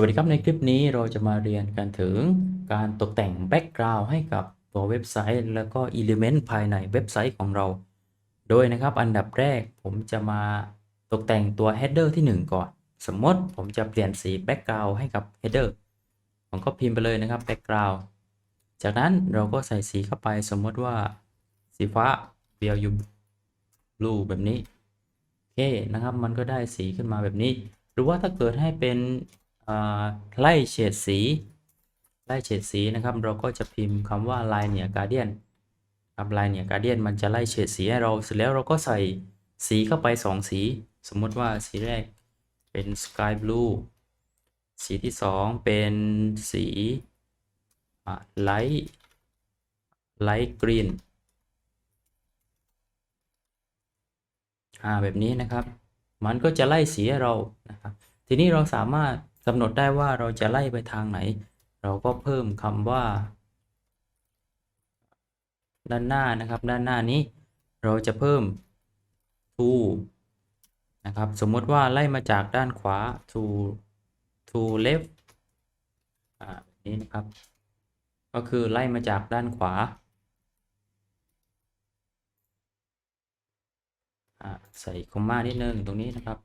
วัสดีครับในคลิปนี้เราจะมาเรียนกันถึงการตกแต่งแบ็กกราวด์ให้กับตัวเว็บไซต์ แล้วก็อิเลเมนต์ภายในเว็บไซต์ของเรา โดยนะครับอันดับแรกผมจะมาตกแต่งตัว header ที่ 1 ก่อน สมมติผมจะเปลี่ยนสีแบ็กกราวด์ให้กับ header ผมก็พิมพ์ไปเลยนะครับแบ็กกราวด์จากนั้นเราก็ใส่สีเข้าไปสมมติว่าสีฟ้า BLU blue แบบนี้โอเคนะครับมันก็ได้สีขึ้นมาแบบนี้ หรือว่าถ้าเกิดให้เป็น ไล่เฉดสี ไล่เฉดสีนะครับ เราก็จะพิมพ์คำว่า linear gradient ครับ linear gradient มันจะไล่เฉดสีให้เราเสร็จแล้วเราก็ใส่สีเข้าไป 2 สี สมมติว่าสีแรกเป็น sky blue สีที่ 2 เป็นสีอ่า light light green อ่าแบบนี้นะครับ มันก็จะไล่สีให้เรานะครับทีนี้เราสามารถ กำหนดได้ว่าเราจะไล่ไปทางไหน เราก็เพิ่มคำว่า ด้านหน้านะครับ ด้านหน้านี้ เราจะเพิ่ม to นะครับ สมมติว่าไล่มาจากด้านขวา to to left อ่านี้นะครับ ก็คือไล่มาจากด้านขวาอ่าใส่คอมมานิดนึงตรงนี้นะครับ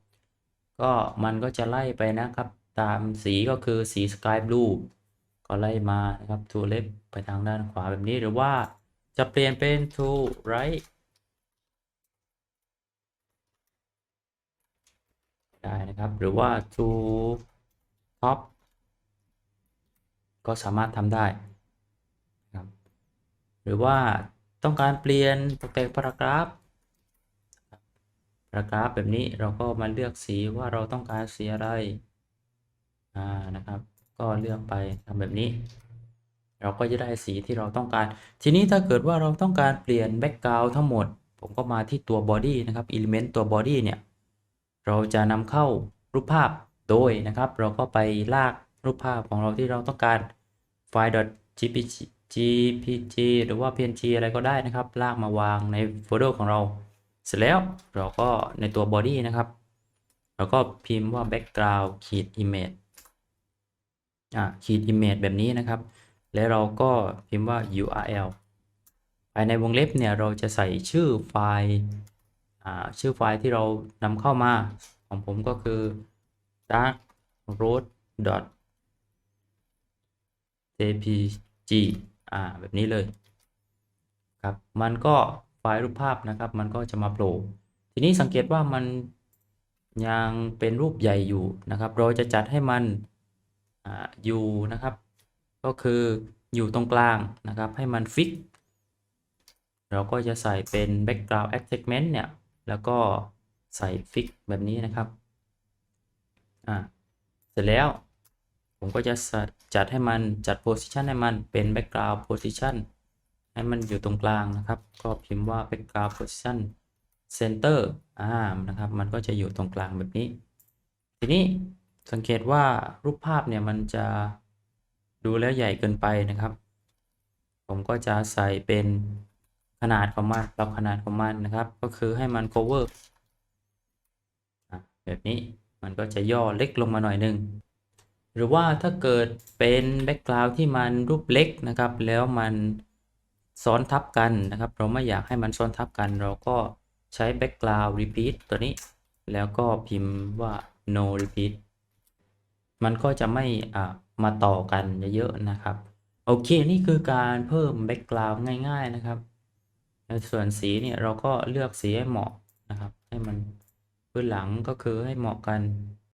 ก็มันก็จะไล่ไปนะครับ ตามสีก็คือสี sky blue ก็ไล่มานะครับ to left ไปทางด้านขวาแบบนี้หรือว่าจะเปลี่ยนเป็น to right ได้นะครับ หรือว่า to top ก็สามารถทำได้นะครับหรือว่าต้องการเปลี่ยนตกแต่งพารากราฟพารากราฟแบบนี้เราก็มาเลือกสีว่าเราต้องการสีอะไร อ่านะครับ ก็เลือกไปทำแบบนี้ เราก็จะได้สีที่เราต้องการ ทีนี้ถ้าเกิดว่าเราต้องการเปลี่ยนแบ็กกราวด์ทั้งหมด ผมก็มาที่ตัว body นะครับ element ตัว body เนี่ย เราจะนำเข้ารูปภาพโดยนะครับ เราก็ไปลากรูปภาพของเราที่เราต้องการไฟล์ .jpg jpg หรือว่า png อะไรก็ได้นะครับ ลากมาวางในโฟลเดอร์ของเรา เสร็จแล้วเราก็ในตัว body นะครับ เราก็พิมพ์ว่า background ขีด image ขีด image แบบนี้นะครับ แล้วเราก็พิมพ์ว่า url ภายในวงเล็บเนี่ยเราจะใส่ชื่อไฟล์ชื่อไฟล์ที่เรานำเข้ามาของผมก็คือ dark road jpg อ่าแบบนี้เลยครับมันก็ไฟล์รูปภาพนะครับ มันก็จะมาโผล่ทีนี้สังเกตว่ามันยังเป็นรูปใหญ่อยู่นะครับ เราจะจัดให้มัน อยู่นะครับ ก็คืออยู่ตรงกลางนะครับ ให้มันฟิก เราก็จะใส่เป็น background segment เนี่ย แล้วก็ใส่ฟิกแบบนี้นะครับ อ่า เสร็จแล้ว ผมก็จะจัดให้มันจัด position ให้มันเป็น background position ให้มันอยู่ตรงกลางนะครับ ก็พิมพ์ว่า background position center อ่า นะครับ มันก็จะอยู่ตรงกลางแบบนี้ ทีนี้ สังเกตว่ารูปภาพเนี่ยมันจะดูแล้วใหญ่เกินไปนะครับ ผมก็จะใส่เป็นขนาดของมันปรับขนาดของมันนะครับ ก็คือให้มัน cover แบบนี้มันก็จะย่อเล็กลงมาหน่อยนึง หรือว่าถ้าเกิดเป็นแบ็กกราวด์ที่มันรูปเล็กนะครับ แล้วมันซ้อนทับกันนะครับ เราไม่อยากให้มันซ้อนทับกัน เราก็ใช้ background repeat ตัวนี้ แล้วก็พิมพ์ว่า no repeat มันก็จะไม่มาต่อกันเยอะๆนะครับ โอเคนี่คือการเพิ่มแบ็กกราวด์ง่ายๆนะครับในส่วนสีเนี่ยเราก็เลือกสีให้เหมาะนะครับ ให้มันพื้นหลังก็คือให้เหมาะกัน